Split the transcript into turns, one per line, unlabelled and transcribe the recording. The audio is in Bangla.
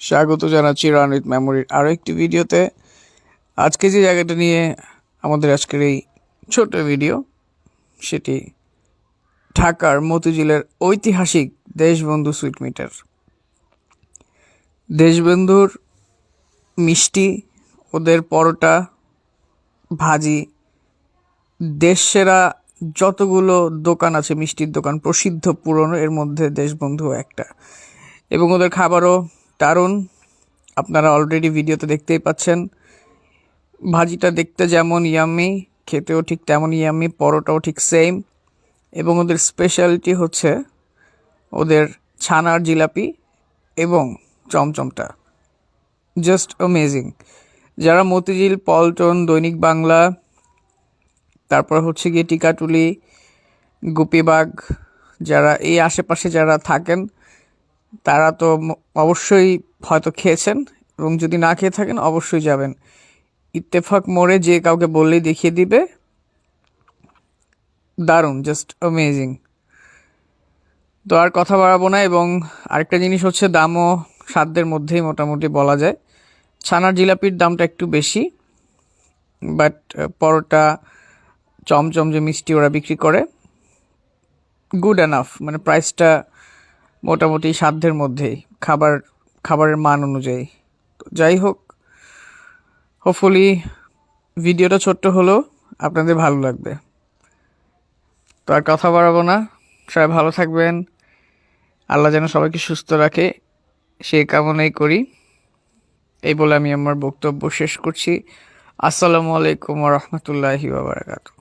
স্বাগত জানাচ্ছি রানিত মেমোরির আরও একটি ভিডিওতে। আজকে যে জায়গাটা নিয়ে আমাদের আজকের এই ছোট ভিডিও, সেটি ঢাকার মতিঝিলের ঐতিহাসিক দেশবন্ধু সুইট মিটার। দেশবন্ধুর মিষ্টি, ওদের পরোটা, ভাজি দেশ সেরা যতগুলো দোকান আছে, মিষ্টির দোকান, প্রসিদ্ধ পুরনো, এর মধ্যে দেশবন্ধু একটা। এবং ওদের খাবারও দারুণ আপনারা অলরেডি ভিডিওতে দেখতেই পাচ্ছেন। ভাজিটা দেখতে যেমন ইয়াম্মি খেতেও ঠিক তেমন ইয়াম্মি পরোটাও ঠিক সেম এবং ওদের স্পেশালিটি হচ্ছে ওদের ছানার জিলাপি এবং চমচমটা। জাস্ট অ্যামেজিং যারা মতিঝিল, পল্টন, দৈনিক বাংলা, তারপর হচ্ছে গিয়ে টিকাটুলি গুপিবাগ যারা এই আশেপাশে যারা থাকেন তারা তো অবশ্যই হয়তো খেয়েছেন এবং যদি না খেয়ে থাকেন, অবশ্যই যাবেন। ইত্তেফাক মোড়ে যে কাউকে বললেই দেখিয়ে দিবে। দারুণ জাস্ট অ্যামেজিং তো আর কথা বাড়াবো না এবং আরেকটা জিনিস হচ্ছে দামও সাধ্যের মধ্যেই মোটামুটি বলা যায়। ছানার জিলাপির দামটা একটু বেশি বাট পরোটা চমচম যে মিষ্টি ওরা বিক্রি করে গুড এনাফ মানে প্রাইসটা মোটামুটি সাধ্যের মধ্যেই, খাবার, খাবারের মান অনুযায়ী। তো যাই হোক হোপফুলি ভিডিওটা ছোট্ট হলেও আপনাদের ভালো লাগবে। তো আর কথা বাড়াবো না, সবাই ভালো থাকবেন। আল্লাহ যেন সবাইকে সুস্থ রাখে সেই কামনাই করি। এই বলে আমি আমার বক্তব্য শেষ করছি। আসসালামু আলাইকুম রহমতুল্লাহি বাবরাকাতু